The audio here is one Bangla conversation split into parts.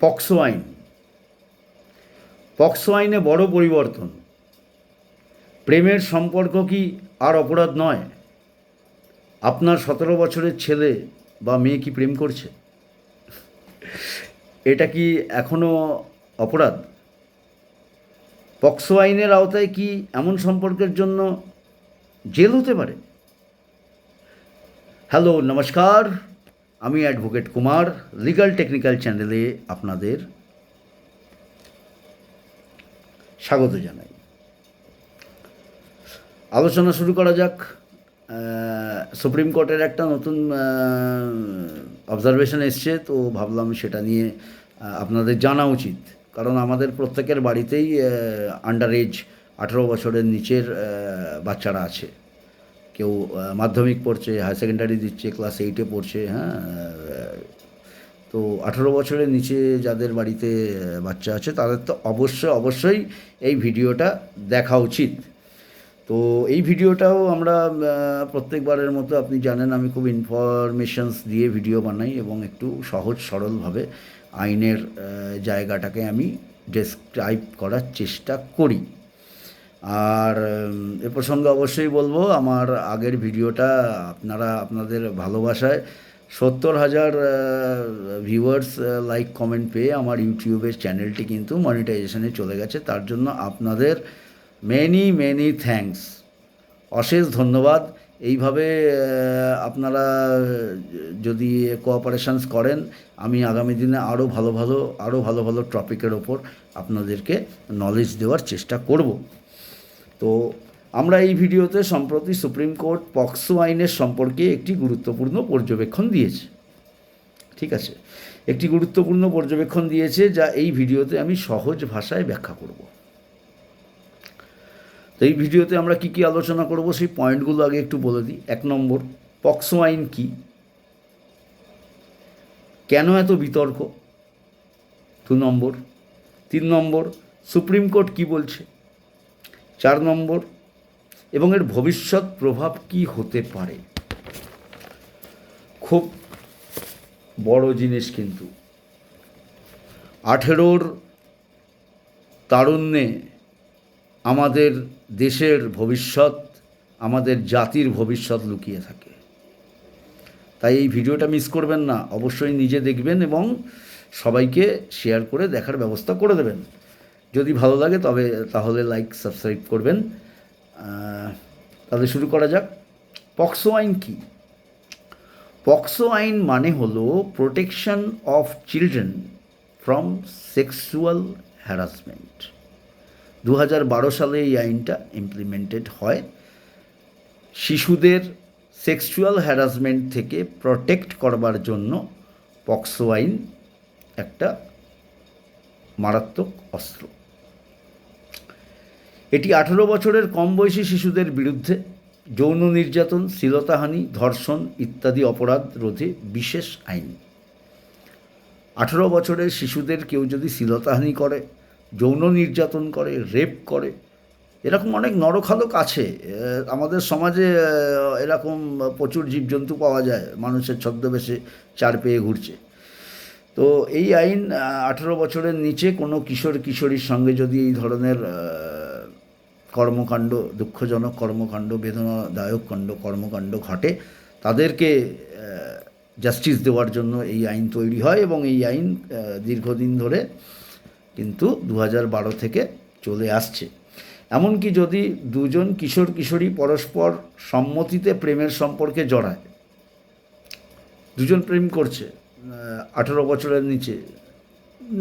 পক্সো আইন পক্সো আইনে বড় পরিবর্তন। প্রেমের সম্পর্ক কি আর অপরাধ নয়? আপনার সতেরো বছরের ছেলে বা মেয়ে কি প্রেম করছে? এটা কি এখনও অপরাধ? পক্সো আইনের আওতায় কি এমন সম্পর্কের জন্য জেল হতে পারে? হ্যালো, নমস্কার। আমি অ্যাডভোকেট কুমার লিগাল টেকনিক্যাল চ্যানেলে আপনাদের স্বাগত জানাই। আলোচনা শুরু করা যাক। সুপ্রিম কোর্টের একটা নতুন অবজারভেশন এসছে, তো ভাবলাম সেটা নিয়ে আপনাদের জানা উচিত। কারণ আমাদের প্রত্যেকের বাড়িতেই আন্ডার এজ আঠেরো বছরের নিচের বাচ্চারা আছে। কেউ মাধ্যমিক পড়ছে হায়ার সেকেন্ডারি দিচ্ছে ক্লাস এইটে পড়ছে হ্যাঁ তো আঠেরো বছরের নিচে যাদের বাড়িতে বাচ্চা আছে, তাদের তো অবশ্যই অবশ্যই এই ভিডিওটা দেখা উচিত। তো এই ভিডিওটাও আমরা প্রত্যেকবারের মতো আপনি জানেন, আমি খুব ইনফরমেশনস দিয়ে ভিডিও বানাই এবং একটু সহজ, সরলভাবে আইনের জায়গাটাকে আমি ডেসক্রাইব করার চেষ্টা করি। আর এ প্রসঙ্গে অবশ্যই বলব, আমার আগের ভিডিওটা আপনারা, আপনাদের ভালোবাসায় সত্তর হাজার ভিউয়ার্স লাইক কমেন্ট পেয়ে আমার ইউটিউবের চ্যানেলটি কিন্তু মনিটাইজেশনে চলে গেছে। তার জন্য আপনাদের মেনি মেনি থ্যাঙ্কস অশেষ ধন্যবাদ। এইভাবে আপনারা, যদি কোঅপারেশনস করেন, আমি আগামী দিনে আরও ভালো ভালো আরও ভালো ভালো টপিকের ওপর আপনাদেরকে নলেজ দেওয়ার চেষ্টা করব। তো আমরা এই ভিডিওতে সম্প্রতি সুপ্রিম কোর্ট পক্সো আইনের সম্পর্কে একটি গুরুত্বপূর্ণ পর্যবেক্ষণ দিয়েছে। ঠিক আছে? একটি গুরুত্বপূর্ণ পর্যবেক্ষণ দিয়েছে যা এই ভিডিওতে আমি সহজ ভাষায় ব্যাখ্যা করব। তো এই ভিডিওতে আমরা কি কি আলোচনা করব সেই পয়েন্টগুলো আগে একটু বলে দিই। এক নম্বর, পক্সো আইন কি? কেন এত বিতর্ক? দু নম্বর। তিন নম্বর, সুপ্রিম কোর্ট কি বলছে? চার নম্বর, এবং এর ভবিষ্যৎ প্রভাব কি হতে পারে? খুব বড় জিনিস কিন্তু। আঠেরোর তারুণ্যে আমাদের দেশের ভবিষ্যৎ, আমাদের জাতির ভবিষ্যৎ লুকিয়ে থাকে। তাই এই ভিডিওটা মিস করবেন না। অবশ্যই নিজে দেখবেন এবং সবাইকে শেয়ার করে দেখার ব্যবস্থা করে দেবেন। যদি ভালো লাগে, তবে তাহলে লাইক সাবস্ক্রাইব করবেন। তাহলে শুরু করা যাক। পক্সো আইন কি? পক্সো আইন মানে হলো protection of children from sexual harassment দু বারো সালে এই আইনটা ইমপ্লিমেন্টেড হয়। শিশুদের সেক্সুয়াল হ্যারাসমেন্ট থেকে প্রটেক্ট করবার জন্য পক্সো আইন একটা মারাত্মক অস্ত্র। এটি আঠেরো বছরের কম বয়সী শিশুদের বিরুদ্ধে যৌন নির্যাতন, শ্লীলতাহানি, ধর্ষণ ইত্যাদি অপরাধ রোধে বিশেষ আইন। আঠেরো বছরের শিশুদের কেউ যদি শ্লীলতাহানি করে, যৌন নির্যাতন করে, রেপ করে, এরকম অনেক নরখালক আছে। আমাদের সমাজে এরকম প্রচুর জীবজন্তু পাওয়া যায়, মানুষের ছদ্মবেশে চার পেয়ে ঘুরছে। তো এই আইন আঠেরো বছরের নিচে কোনো কিশোর কিশোরীর সঙ্গে যদি এই ধরনের কর্মকাণ্ড, দুঃখজনক কর্মকাণ্ড, বেদনাদায়ক কাণ্ড, কর্মকাণ্ড ঘটে, তাদেরকে জাস্টিস দেওয়ার জন্য এই আইন তৈরি হয় এবং এই আইন দীর্ঘদিন ধরে কিন্তু দু বারো থেকে চলে আসছে। এমনকি যদি দুজন কিশোর কিশোরী পরস্পর সম্মতিতে প্রেমের সম্পর্কে জড়ায়, দুজন প্রেম করছে আঠেরো বছরের নিচে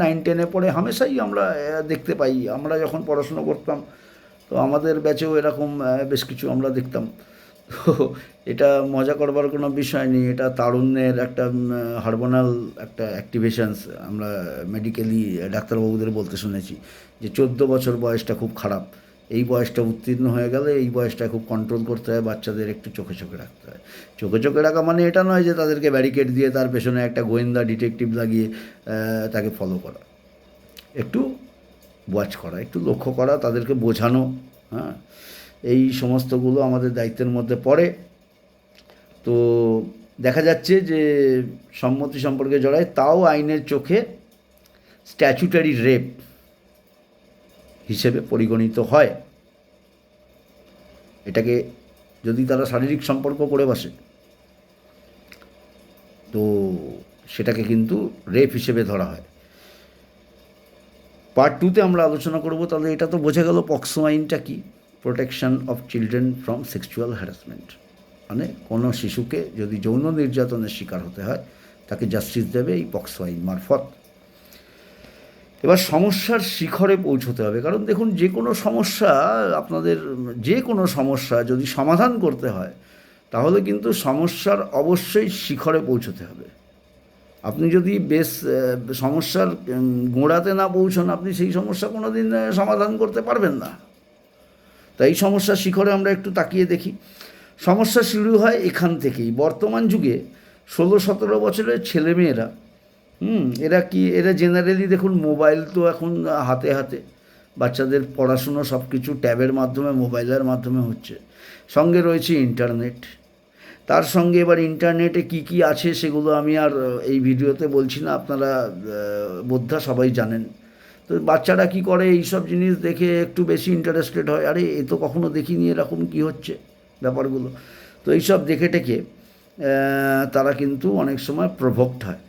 নাইন টেনে পড়ে, হামেশাই আমরা দেখতে পাই, আমরা যখন পড়াশুনো করতাম তো আমাদের ব্যাচেও এরকম বেশ কিছু আমরা দেখতাম। তো এটা মজা করবার কোনো বিষয় নেই, এটা তারুণ্যের একটা হারমোনাল একটা অ্যাক্টিভেশনস আমরা মেডিকেলি ডাক্তারবাবুদের বলতে শুনেছি যে চোদ্দ বছর বয়সটা খুব খারাপ। এই বয়সটা উত্তীর্ণ হয়ে গেলে এই বয়সটা খুব কন্ট্রোল করতে হয়, বাচ্চাদের একটু চোখে চোখে রাখতে হয়। চোখে চোখে রাখা মানে এটা নয় যে তাদেরকে ব্যারিকেড দিয়ে তার পেছনে একটা গোয়েন্দা ডিটেকটিভ লাগিয়ে তাকে ফলো করা। একটু ওয়াচ করা, একটু লক্ষ্য করা, তাদেরকে বোঝানো হ্যাঁ এই সমস্তগুলো আমাদের দায়িত্বের মধ্যে পড়ে। তো দেখা যাচ্ছে যে সম্মতি সম্পর্কে জড়ায়, তাও আইনের চোখে স্ট্যাচুটারি রেপ হিসেবে পরিগণিত হয়। এটাকে যদি তারা শারীরিক সম্পর্ক করে বসে, তো সেটাকে কিন্তু রেপ হিসেবে ধরা হয়। পার্ট টুতে আমরা আলোচনা করব, তাহলে এটা তো বোঝা গেল পক্সো আইনটা কি? Protection of children from sexual harassment মানে কোনো শিশুকে যদি যৌন নির্যাতনের শিকার হতে হয়, তাকে জাস্টিস দেবে এই পক্সো আইন মারফত। এবার সমস্যার শিখরে পৌঁছতে হবে। কারণ দেখুন, যে কোনো সমস্যা আপনাদের, যে কোনো সমস্যা যদি সমাধান করতে হয়, তাহলে কিন্তু সমস্যার অবশ্যই শিখরে পৌঁছতে হবে। আপনি যদি বেশ সমস্যার গোড়াতে না পৌঁছন, আপনি সেই সমস্যা কোনো দিন সমাধান করতে পারবেন না। তাই সমস্যার শিখরে আমরা একটু তাকিয়ে দেখি। সমস্যা শুরু হয় এখান থেকেই। বর্তমান যুগে ষোলো সতেরো বছরের ছেলেমেয়েরা, হুম, এরা কি, এরা জেনারেলি দেখুন মোবাইল তো এখন হাতে হাতে। বাচ্চাদের পড়াশুনো সব কিছু ট্যাবের মাধ্যমে, মোবাইলের মাধ্যমে হচ্ছে। সঙ্গে রয়েছে ইন্টারনেট তার সঙ্গে এবার ইন্টারনেটে কি কি আছে সেগুলো আমি আর এই ভিডিওতে বলছি না, আপনারা বোদ্ধা সবাই জানেন। তো বাচ্চারা কি করে এই সব জিনিস দেখে একটু বেশি ইন্টারেস্টেড হয়, আরে এ তো কখনো দেখিনি এরকম কি হচ্ছে ব্যাপারগুলো। তো এইসব দেখে টেকে তারা কিন্তু অনেক সময় প্রভোক্ট হয়।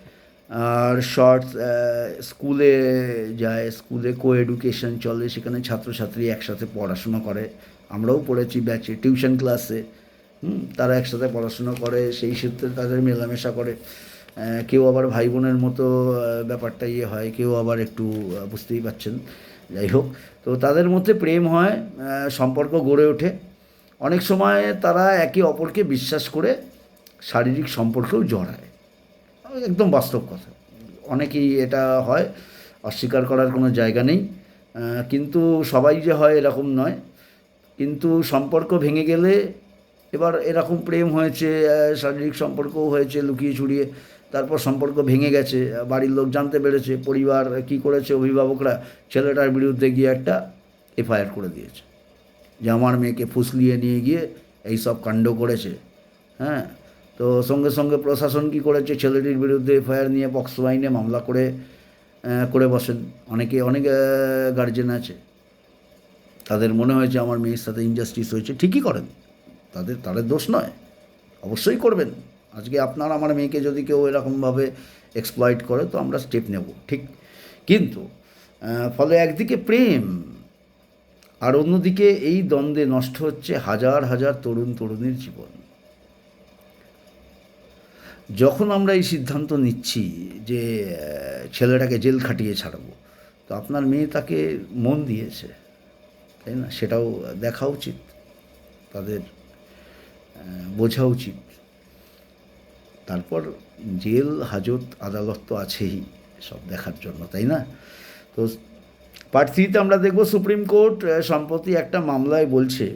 আর শর্টস স্কুলে যায়, স্কুলে কো এডুকেশন চলে, সেখানে ছাত্রছাত্রী একসাথে পড়াশোনা করে। আমরাও পড়েছি ব্যাচে টিউশন ক্লাসে হুম, তারা একসাথে পড়াশুনো করে সেই সূত্রে তাদের মেলামেশা করে। কেউ আবার ভাই বোনের মতো ব্যাপারটা ইয়ে হয় কেউ আবার একটু বুঝতেই পাচ্ছেন যাই হোক তো তাদের মধ্যে প্রেম হয় সম্পর্ক গড়ে ওঠে। অনেক সময় তারা একে অপরকে বিশ্বাস করে শারীরিক সম্পর্কেও জড়ায়। একদম বাস্তব কথা। অনেকেই এটা হয় অস্বীকার করার কোনো জায়গা নেই। কিন্তু সবাই যে হয় এরকম নয়। কিন্তু সম্পর্ক ভেঙে গেলে এবার এরকম প্রেম হয়েছে শারীরিক সম্পর্কও হয়েছে লুকিয়ে ছুড়িয়ে তারপর সম্পর্ক ভেঙে গেছে, বাড়ির লোক জানতে পেরেছে, পরিবার কি করেছে, অভিভাবকরা ছেলেটার বিরুদ্ধে গিয়ে একটা এফআইআর করে দিয়েছে। যে আমার মেয়েকে ফুসলিয়ে নিয়ে গিয়ে এই সব কাণ্ড করেছে হ্যাঁ? তো সঙ্গে সঙ্গে প্রশাসন কি করেছে, ছেলেটির বিরুদ্ধে এফআইআর নিয়ে পক্সো আইনে মামলা করে করে বসেন অনেকে, অনেক গার্জেন আছে। তাদের মনে হয়েছে আমার মেয়ের সাথে ইনজাস্টিস হয়েছে, ঠিকই করেন। তাদের তাদের দোষ নয়। অবশ্যই করবেন। আজকে আপনার, আমার মেয়েকে যদি কেউ এরকমভাবে এক্সপ্লয়েট করে, তো আমরা স্টেপ নেব, ঠিক? কিন্তু ফলে একদিকে প্রেম, আর অন্যদিকে এই দ্বন্দ্বে নষ্ট হচ্ছে হাজার হাজার তরুণ, তরুণীর জীবন। যখন আমরা এই সিদ্ধান্ত নিচ্ছি যে ছেলেটাকে জেল খাটিয়ে ছাড়বো, তো আপনার মেয়ে তাকে মন দিয়েছে, তাই না? সেটাও দেখা উচিত তাদের বোঝা উচিত। তারপর জেল, হাজত, আদালত তো আছেই সব দেখার জন্য, তাই না? তো পার্ট থ্রিতে আমরা দেখব সুপ্রিম কোর্ট সম্প্রতি একটা মামলায় বলছে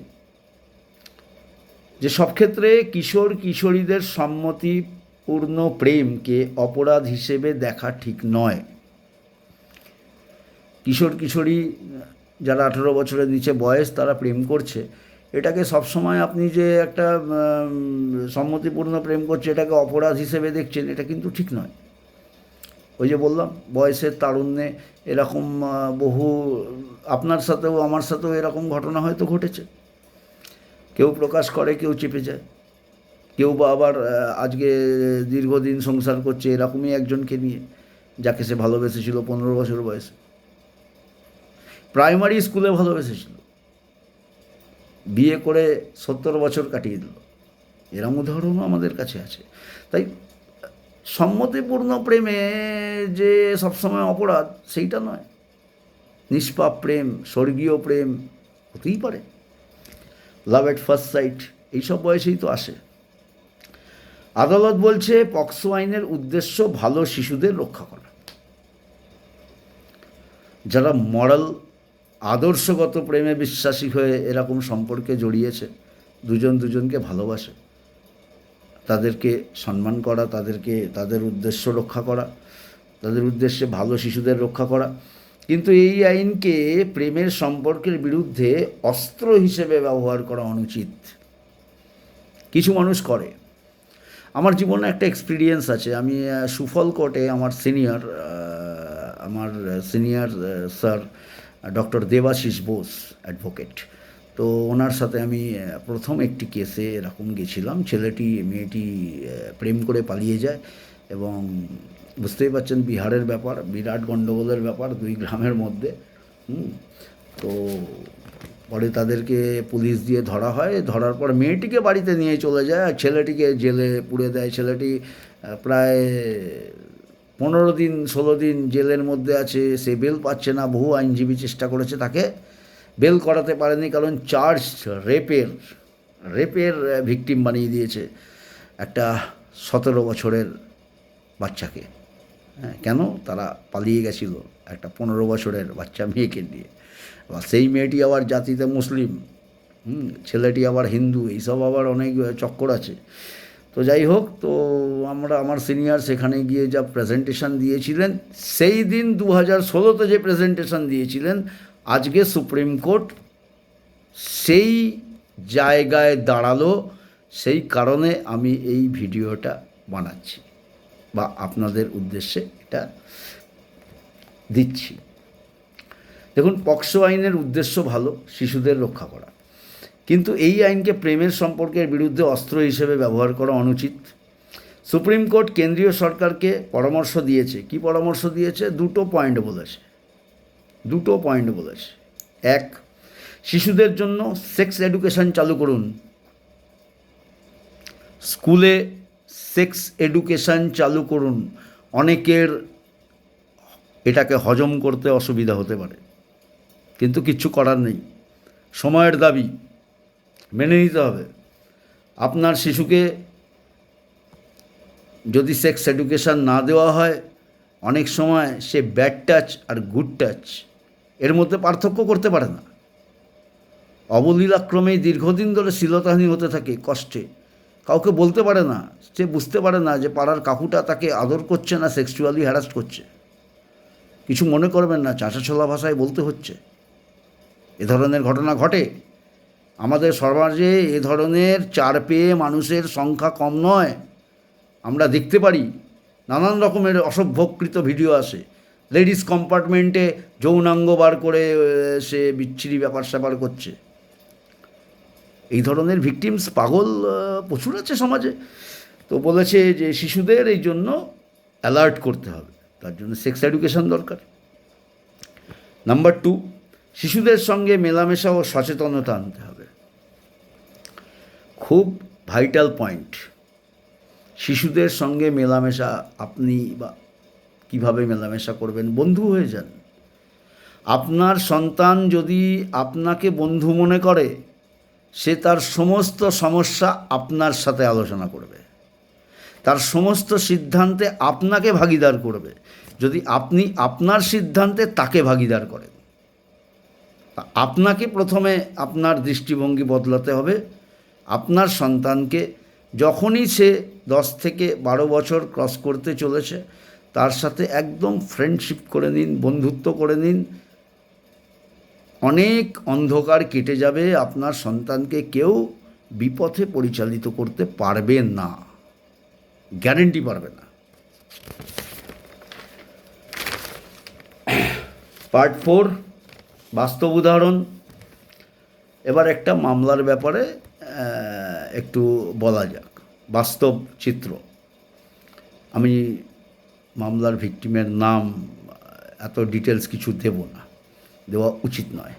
যে সব ক্ষেত্রে কিশোর, কিশোরীদের সম্মতিপূর্ণ প্রেমকে অপরাধ হিসেবে দেখা ঠিক নয়। কিশোর, কিশোরী যারা আঠেরো বছরের নিচে বয়স তারা প্রেম করছে। এটাকে সবসময় আপনি যে একটা সম্মতিপূর্ণ প্রেম করছে, এটাকে অপরাধ হিসেবে দেখছেন, এটা কিন্তু ঠিক নয়। ওই যে বললাম, বয়সের তারুণ্যে এরকম বহু, আপনার সাথেও, আমার সাথেও এরকম ঘটনা হয়তো ঘটেছে। কেউ প্রকাশ করে, কেউ চেপে যায়। কেউ বা আবার আজকে দীর্ঘদিন সংসার করছে, এরকমই একজনকে নিয়ে, যাকে সে ভালোবেসেছিল পনেরো বছর বয়সে। প্রাইমারি স্কুলে ভালোবেসেছিল। বিয়ে করে সত্তর বছর কাটিয়ে দিল। এরম উদাহরণও আমাদের কাছে আছে। তাই সম্মতিপূর্ণ প্রেমে যে সবসময় অপরাধ, সেইটা নয়। নিষ্পাপ প্রেম, স্বর্গীয় প্রেম, হতেই পারে। লাভ এট ফার্স্ট সাইট এইসব বয়সেই তো আসে। আদালত বলছে, পক্সো আইনের উদ্দেশ্য ভালো শিশুদের রক্ষা করা। যারা মরাল আদর্শগত প্রেমে বিশ্বাসী হয়ে এরকম সম্পর্কে জড়িয়েছে, দুজন দুজনকে ভালোবাসে। তাদেরকে সম্মান করা, তাদেরকে, তাদের উদ্দেশ্য রক্ষা করা, তাদের উদ্দেশ্যে ভালো শিশুদের রক্ষা করা। কিন্তু এই আইনকে প্রেমের সম্পর্কের বিরুদ্ধে অস্ত্র হিসেবে ব্যবহার করা অনুচিত। কিছু মানুষ করে। আমার জীবনে একটা এক্সপিরিয়েন্স আছে। আমি সুফল কোর্টে আমার সিনিয়র আমার senior sir doctor Debashis Bose advocate. তো ওনার সাথে আমি প্রথম একটি কেসে এরকম গেছিলাম। ছেলেটি, মেয়েটি প্রেম করে পালিয়ে যায় এবং বুঝতেই পারছেন বিহারের ব্যাপার, বিরাট গণ্ডগোলের ব্যাপার দুই গ্রামের মধ্যে। তো পরে তাদেরকে পুলিশ দিয়ে ধরা হয়। ধরার পর মেয়েটিকে বাড়িতে নিয়ে চলে যায়। আর ছেলেটিকে জেলে পুড়ে দেয়। ছেলেটি প্রায় পনেরো দিন, ষোলো দিন জেলের মধ্যে আছে, সে বেল পাচ্ছে না, বহু আইনজীবী চেষ্টা করেছে তাকে। বেল করাতে পারেনি, কারণ চার্জ রেপের রেপের ভিকটিম বানিয়ে দিয়েছে একটা সতেরো বছরের বাচ্চাকে। হ্যাঁ কেন? তারা পালিয়ে গেছিল একটা পনেরো বছরের বাচ্চা মেয়েকে নিয়ে। আবার সেই মেয়েটি আবার জাতিতে মুসলিম। হুম, ছেলেটি আবার হিন্দু, এইসব আবার অনেক চক্কর আছে। তো যাই হোক, তো আমরা আমার সিনিয়র সেখানে গিয়ে যা প্রেজেন্টেশন দিয়েছিলেন, সেই দিন দু হাজার ষোলোতে যে প্রেজেন্টেশন দিয়েছিলেন, আজকে সুপ্রিম কোর্ট সেই জায়গায় দাঁড়াল, সেই কারণে আমি এই ভিডিওটা বানাচ্ছি বা আপনাদের উদ্দেশ্যে এটা দিচ্ছি। দেখুন, পক্সো আইনের উদ্দেশ্য ভালো, শিশুদের রক্ষা করা। কিন্তু এই আইনকে প্রেমের সম্পর্কের বিরুদ্ধে অস্ত্র হিসেবে ব্যবহার করা অনুচিত। সুপ্রিম কোর্ট কেন্দ্রীয় সরকারকে পরামর্শ দিয়েছে। কি পরামর্শ দিয়েছে? দুটো পয়েন্ট বলেছে দুটো পয়েন্ট বলেছে এক, শিশুদের জন্য সেক্স এডুকেশন চালু করুন। স্কুলে সেক্স এডুকেশন চালু করুন। অনেকের এটাকে হজম করতে অসুবিধা হতে পারে। কিন্তু কিচ্ছু করার নেই। সময়ের দাবি মেনে নিতে হবে। আপনার শিশুকে যদি সেক্স এডুকেশন না দেওয়া হয়, অনেক সময় সে ব্যাড টাচ আর গুড টাচ এর মধ্যে পার্থক্য করতে পারে না। অবলীলাক্রমেই দীর্ঘদিন ধরে শ্লীলতাহানি হতে থাকে কষ্টে। কাউকে বলতে পারে না, সে বুঝতে পারে না যে পাড়ার কাকুটা তাকে আদর করছে না, সেক্সুয়ালি হ্যারাস করছে। কিছু মনে করবেন না, চাঁচাছোলা ভাষায় বলতে হচ্ছে। এ ধরনের ঘটনা ঘটে। আমাদের সমাজে এ ধরনের চার পেয়ে মানুষের সংখ্যা কম নয়। আমরা দেখতে পারি, নানান রকমের অসভ্যকৃত ভিডিও আসে। লেডিস কম্পার্টমেন্টে যৌনাঙ্গ বার করে সে বিচ্ছিরি ব্যাপার স্যাপার করছে। এই ধরনের ভিকটিমস পাগল প্রচুর আছে সমাজে। তো বলেছে যে শিশুদের এই জন্য অ্যালার্ট করতে হবে। তার জন্য সেক্স এডুকেশন দরকার। নাম্বার টু শিশুদের সঙ্গে মেলামেশা ও সচেতনতা আনতে হবে। খুব ভাইটাল পয়েন্ট। শিশুদের সঙ্গে মেলামেশা, আপনি বা কীভাবে মেলামেশা করবেন? বন্ধু হয়ে যান। আপনার সন্তান যদি আপনাকে বন্ধু মনে করে, সে তার সমস্ত সমস্যা আপনার সাথে আলোচনা করবে। তার সমস্ত সিদ্ধান্তে আপনাকে ভাগিদার করবে। যদি আপনি আপনার সিদ্ধান্তে তাকে ভাগিদার করেন। তা আপনাকে প্রথমে আপনার দৃষ্টিভঙ্গি বদলাতে হবে। আপনার সন্তানকে যখনই সে দশ থেকে বারো বছর ক্রস করতে চলেছে, তার সাথে একদম ফ্রেন্ডশিপ করে নিন, বন্ধুত্ব করে নিন। অনেক অন্ধকার কেটে যাবে, আপনার সন্তানকে কেউ বিপথে পরিচালিত করতে পারবে না। গ্যারেন্টি পারবে না। পার্ট ফোর বাস্তব উদাহরণ। এবার একটা মামলার ব্যাপারে একটু বলা যাক। বাস্তব চিত্র। আমি মামলার ভিকটিমের নাম, এত ডিটেলস কিছু দেব না। দেওয়া উচিত নয়।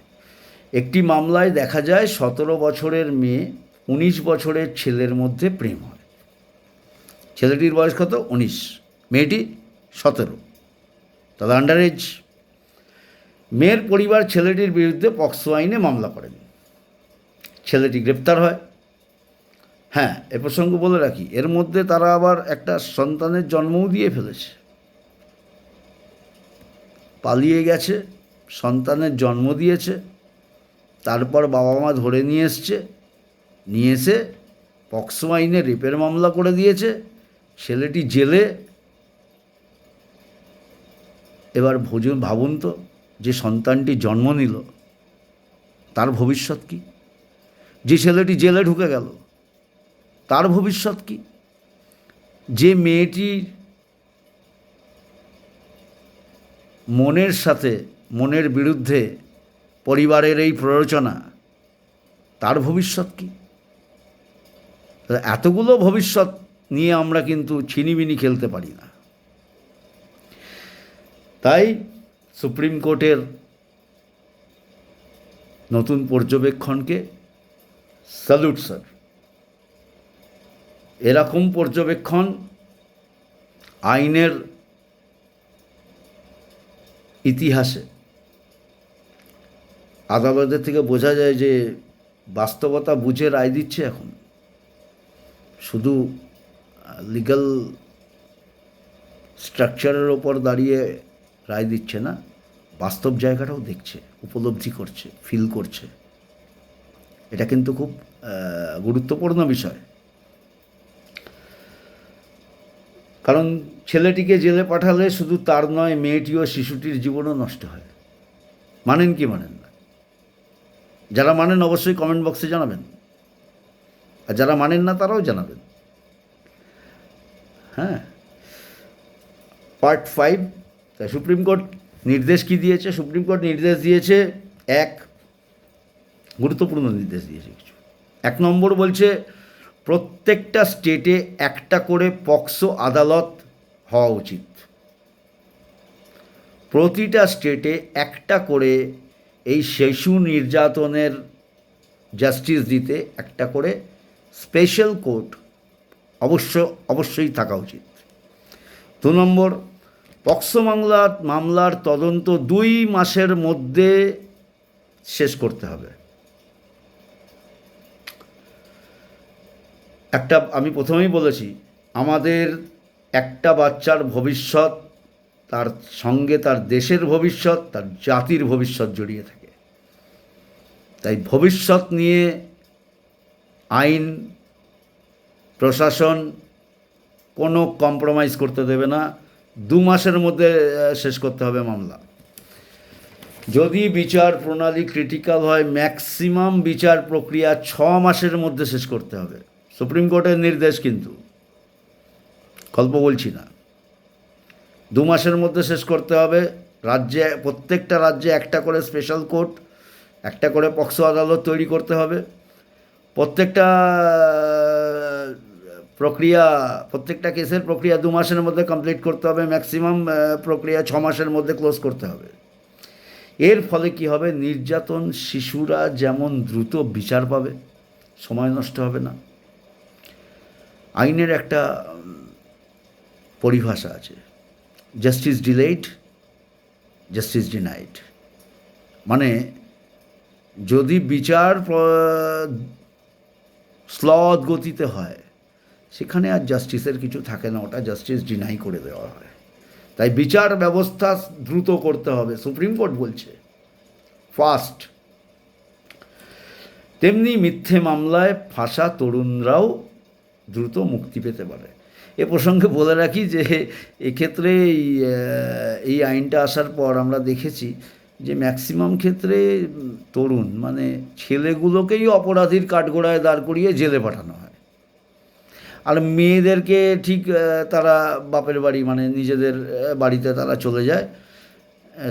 একটি মামলায় দেখা যায় সতেরো বছরের মেয়ে উনিশ বছরের ছেলের মধ্যে প্রেম হয়। ছেলেটির বয়স কত? উনিশ। মেয়েটি সতেরো। তাহলে আন্ডার এজ মেয়ের পরিবার ছেলেটির বিরুদ্ধে পক্সো আইনে মামলা করেন। ছেলেটি গ্রেপ্তার হয়। হ্যাঁ এ প্রসঙ্গ বলে রাখি, এর মধ্যে তারা আবার একটা সন্তানের জন্মও দিয়ে ফেলেছে। পালিয়ে গেছে, সন্তানের জন্ম দিয়েছে, তারপর বাবা মা ধরে নিয়ে এসছে, নিয়ে এসে পক্সো আইনে রেপের মামলা করে দিয়েছে, ছেলেটি জেলে। এবার ভোজন, ভাবুন তো যে সন্তানটি জন্ম নিল, তার ভবিষ্যৎ কি? যে ছেলেটি জেলে ঢুকে গেল, তার ভবিষ্যৎ কী? যে মেয়েটির মনের সাথে, মনের বিরুদ্ধে পরিবারের এই প্ররোচনা, তার ভবিষ্যৎ কি? এতগুলো ভবিষ্যৎ নিয়ে আমরা কিন্তু ছিনিমিনি খেলতে পারি না। তাই সুপ্রিম কোর্টের নতুন পর্যবেক্ষণকে স্যালুট, স্যার। এরকম পর্যবেক্ষণ আইনের ইতিহাসে আদালতের থেকে বোঝা যায় যে বাস্তবতা বুঝে রায় দিচ্ছে এখন। শুধু লিগ্যাল স্ট্রাকচারের ওপর দাঁড়িয়ে রায় দিচ্ছে না। বাস্তব জায়গাটাও দেখছে, উপলব্ধি করছে ফিল করছে। এটা কিন্তু খুব গুরুত্বপূর্ণ বিষয়। কারণ ছেলেটিকে জেলে পাঠালে শুধু তার নয় মেয়েটি ও শিশুটির জীবনও নষ্ট হয়। মানেন কি মানেন না? যারা মানেন অবশ্যই কমেন্ট বক্সে জানাবেন। আর যারা মানেন না, তারাও জানাবেন। হ্যাঁ? পার্ট ফাইভ সুপ্রিম কোর্ট নির্দেশ কি দিয়েছে? সুপ্রিম কোর্ট নির্দেশ দিয়েছে, এক, গুরুত্বপূর্ণ নির্দেশ দিয়েছে কিছু। এক নম্বর বলছে, প্রত্যেকটা স্টেটে একটা করে পক্সো আদালত হওয়া উচিত। প্রতিটা স্টেটে একটা করে এই শিশু নির্যাতনের জাস্টিস দিতে একটা করে স্পেশাল কোর্ট অবশ্য, অবশ্যই থাকা উচিত। দু নম্বর পক্সো মামলার মামলার তদন্ত দুই মাসের মধ্যে শেষ করতে হবে। একটা, আমি প্রথমেই বলেছি, আমাদের একটা বাচ্চার ভবিষ্যৎ, তার সঙ্গে তার দেশের ভবিষ্যৎ, তার জাতির ভবিষ্যৎ জড়িয়ে থাকে। তাই ভবিষ্যৎ নিয়ে আইন, প্রশাসন কোনো কম্প্রোমাইজ করতে দেবে না। দু মাসের মধ্যে শেষ করতে হবে মামলা। যদি বিচার প্রণালী ক্রিটিক্যাল হয় ম্যাক্সিমাম বিচার প্রক্রিয়া ছ মাসের মধ্যে শেষ করতে হবে। সুপ্রিম কোর্টের নির্দেশ কিন্তু। গল্প বলছি না। দু মাসের মধ্যে শেষ করতে হবে। রাজ্যে, প্রত্যেকটা রাজ্যে একটা করে স্পেশাল কোর্ট একটা করে পক্সো আদালত তৈরি করতে হবে। প্রত্যেকটা প্রক্রিয়া, প্রত্যেকটা কেসের প্রক্রিয়া দু মাসের মধ্যে কমপ্লিট করতে হবে ম্যাক্সিমাম প্রক্রিয়া ছ মাসের মধ্যে ক্লোজ করতে হবে। এর ফলে কি হবে? নির্যাতন শিশুরা যেমন দ্রুত বিচার পাবে, সময় নষ্ট হবে না। আইনের একটা পরিভাষা আছে জাস্টিস ডিলেইড জাস্টিস ডিনাইড মানে যদি বিচার স্লদ গতিতে হয় সেখানে আর জাস্টিসের কিছু থাকে না, ওটা জাস্টিস ডিনাই করে দেওয়া হয়। তাই বিচার ব্যবস্থা দ্রুত করতে হবে সুপ্রিম কোর্ট বলছে। ফাস্ট তেমনি মিথ্যে মামলায় ফাঁসা তরুণরাও দ্রুত মুক্তি পেতে পারে। এ প্রসঙ্গে বলে রাখি যে এক্ষেত্রে এই এই আইনটা আসার পর আমরা দেখেছি যে ম্যাক্সিমাম ক্ষেত্রে তরুণ মানে ছেলেগুলোকেই অপরাধীর কাঠগোড়ায় দাঁড় করিয়ে জেলে পাঠানো হয়। আর মেয়েদেরকে ঠিক তারা বাপের বাড়ি মানে নিজেদের বাড়িতে তারা চলে যায়।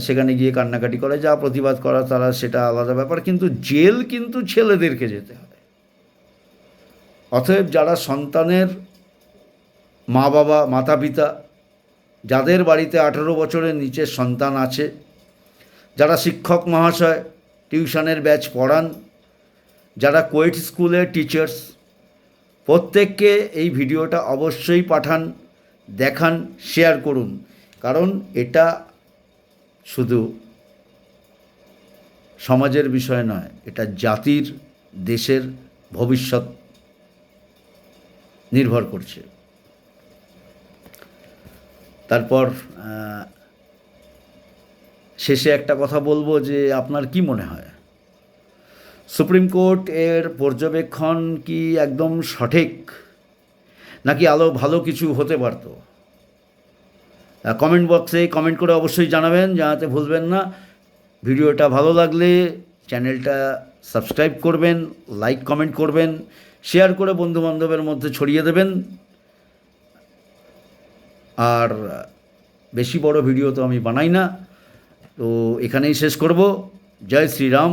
সেখানে গিয়ে কান্নাকাটি করে, যা প্রতিবাদ করা, তারা সেটা আলাদা ব্যাপার। কিন্তু জেল কিন্তু ছেলেদেরকে যেতে হয় অতএব যারা সন্তানের মা বাবা, মাতা পিতা, যাদের বাড়িতে আঠেরো বছরের নিচে সন্তান আছে, যারা শিক্ষক মহাশয়, টিউশনের ব্যাচ পড়ান, যারা কোয়েট স্কুলের টিচার্স প্রত্যেককে এই ভিডিওটা অবশ্যই পাঠান, দেখান শেয়ার করুন। কারণ এটা শুধু সমাজের বিষয় নয়, এটা জাতির, দেশের ভবিষ্যৎ নির্ভর করছে। তারপর শেষে একটা কথা বলব যে আপনার কি মনে হয়? সুপ্রিম কোর্ট এর পর্যবেক্ষণ কি একদম সঠিক? নাকি আলো ভালো কিছু হতে পারত? কমেন্ট বক্সে কমেন্ট করে অবশ্যই জানাবেন, জানাতে ভুলবেন না। ভিডিওটা ভালো লাগলে চ্যানেলটা সাবস্ক্রাইব করবেন লাইক কমেন্ট করবেন শেয়ার করে বন্ধুবান্ধবের মধ্যে ছড়িয়ে দেবেন। আর বেশি বড় ভিডিও তো আমি বানাই না। তো এখানেই শেষ করব। জয় শ্রীরাম।